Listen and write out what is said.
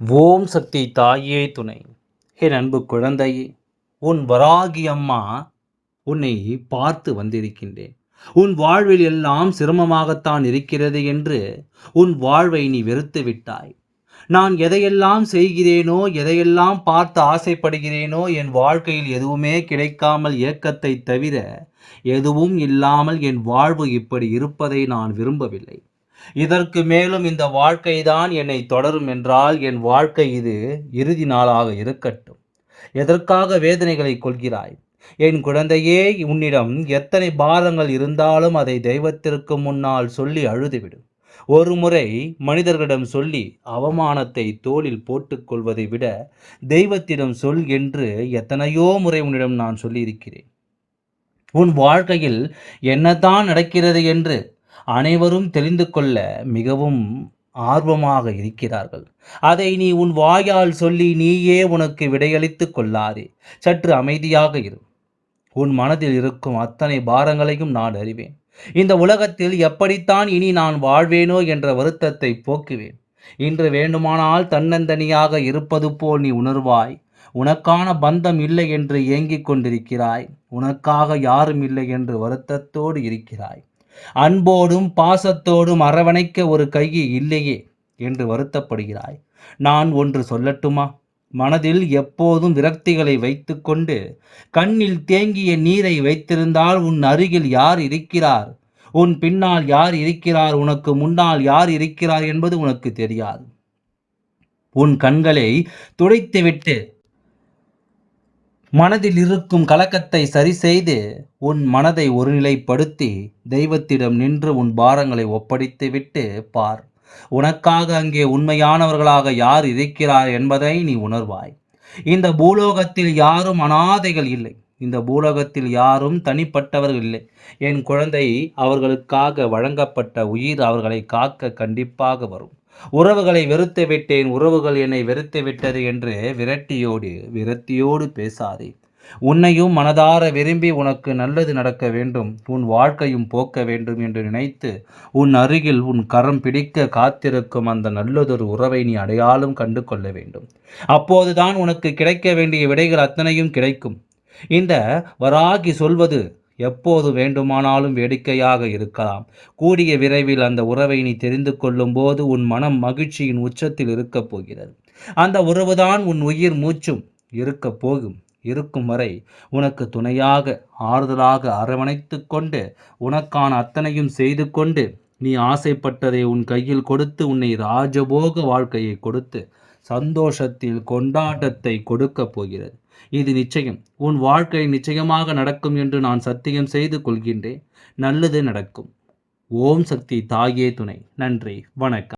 ஓம் சக்தி தாயே துணை. என் அன்பு குழந்தையே உன் வராகி அம்மா உன்னை பார்த்து வந்திருக்கின்றேன். உன் வாழ்வில் எல்லாம் சிரமமாகத்தான் இருக்கிறது என்று உன் வாழ்வை நீ வெறுத்து விட்டாய். நான் எதையெல்லாம் செய்கிறேனோ எதையெல்லாம் பார்த்து ஆசைப்படுகிறேனோ என் வாழ்க்கையில் எதுவுமே கிடைக்காமல் ஏக்கத்தை தவிர எதுவும் இல்லாமல் என் வாழ்வு இப்படி இருப்பதை நான் விரும்பவில்லை. இதற்கு மேலும் இந்த வாழ்க்கைதான் என்னை தொடரும் என்றால் என் வாழ்க்கை இது இறுதி நாளாக இருக்கட்டும். எதற்காக வேதனைகளை கொள்கிறாய்? என் குழந்தையே உன்னிடம் எத்தனை பாரங்கள் இருந்தாலும் அதை தெய்வத்திற்கு முன்னால் சொல்லி அழுதுவிடும். ஒரு முறை மனிதர்களிடம் சொல்லி அவமானத்தை தோளில் போட்டுக்கொள்வதை விட தெய்வத்திடம் சொல் என்று எத்தனையோ முறை உன்னிடம் நான் சொல்லியிருக்கிறேன். உன் வாழ்க்கையில் என்னதான் நடக்கிறது என்று அனைவரும் தெரிந்து கொள்ள மிகவும் ஆர்வமாக இருக்கிறார்கள். அதை நீ உன் வாயால் சொல்லி நீயே உனக்கு விடையளித்து கொள்ளாதே. சற்று அமைதியாக இரு. உன் மனதில் இருக்கும் அத்தனை பாரங்களையும் நான் அறிவேன். இந்த உலகத்தில் எப்படித்தான் இனி நான் வாழ்வேனோ என்ற வருத்தத்தை போக்குவேன். இன்று வேண்டுமானால் தன்னந்தனியாக இருப்பது போல் நீ உணர்வாய். உனக்கான பந்தம் இல்லை என்று ஏங்கிக் கொண்டிருக்கிறாய். உனக்காக யாரும் இல்லை என்று வருத்தத்தோடு இருக்கிறாய். அன்போடும் பாசத்தோடும் அரவணைக்க ஒரு கையை இல்லையே என்று வருத்தப்படுகிறாய். நான் ஒன்று சொல்லட்டுமா? மனதில் எப்போதும் விரக்திகளை வைத்துக்கொண்டு கண்ணில் தேங்கிய நீரை வைத்திருந்தால் உன் அருகில் யார் இருக்கிறார்? உன் பின்னால் யார் இருக்கிறார்? உனக்கு முன்னால் யார் இருக்கிறார் என்பது உனக்கு தெரியாது. உன் கண்களை துடைத்துவிட்டு மனதில் இருக்கும் கலக்கத்தை சரி செய்து உன் மனதை ஒருநிலைப்படுத்தி தெய்வத்திடம் நின்று உன் பாரங்களை ஒப்படைத்து விட்டு பார். உனக்காக அங்கே உண்மையானவர்களாக யார் இருக்கிறார் என்பதை நீ உணர்வாய். இந்த பூலோகத்தில் யாரும் அனாதைகள் இல்லை. இந்த பூலோகத்தில் யாரும் தனிப்பட்டவர்கள் இல்லை என் குழந்தை அவர்களுக்காக வழங்கப்பட்ட உயிர் அவர்களை காக்க கண்டிப்பாக வரும். உறவுகளை வெறுத்து விட்டேன் உறவுகள் என்னை வெறுத்து விட்டது என்று விரட்டியோடு விரத்தியோடு பேசாதே. உன்னையும் மனதார விரும்பி உனக்கு நல்லது நடக்க வேண்டும் உன் வாழ்க்கையும் போக்க வேண்டும் என்று நினைத்து உன் அருகில் உன் கரம் பிடிக்க காத்திருக்கும் அந்த நல்லதொரு உறவை நீ அடையாளம் கண்டு கொள்ள வேண்டும். அப்போதுதான் உனக்கு கிடைக்க வேண்டிய விடைகள் அத்தனையும் கிடைக்கும். இந்த வராகி சொல்வது எப்போது வேண்டுமானாலும் வேடிக்கையாக இருக்கலாம். கூடிய விரைவில் அந்த உறவை நீ தெரிந்து கொள்ளும்போது உன் மனம் மகிழ்ச்சியின் உச்சத்தில் இருக்கப் போகிறது. அந்த உறவுதான் உன் உயிர் மூச்சும் இருக்கப் போகும். இருக்கும் வரை உனக்கு துணையாக ஆறுதலாக அரவணைத்து கொண்டு உனக்கான அத்தனையும் செய்து கொண்டு நீ ஆசைப்பட்டதை உன் கையில் கொடுத்து உன்னை ராஜபோக வாழ்க்கையை கொடுத்து சந்தோஷத்தில் கொண்டாட்டத்தை கொடுக்கப் போகிறது. இது நிச்சயம். உன் வாழ்க்கை நிச்சயமாக நடக்கும் என்று நான் சத்தியம் செய்து கொள்கின்றேன். நல்லது நடக்கும். ஓம் சக்தி தாயே துணை. நன்றி. வணக்கம்.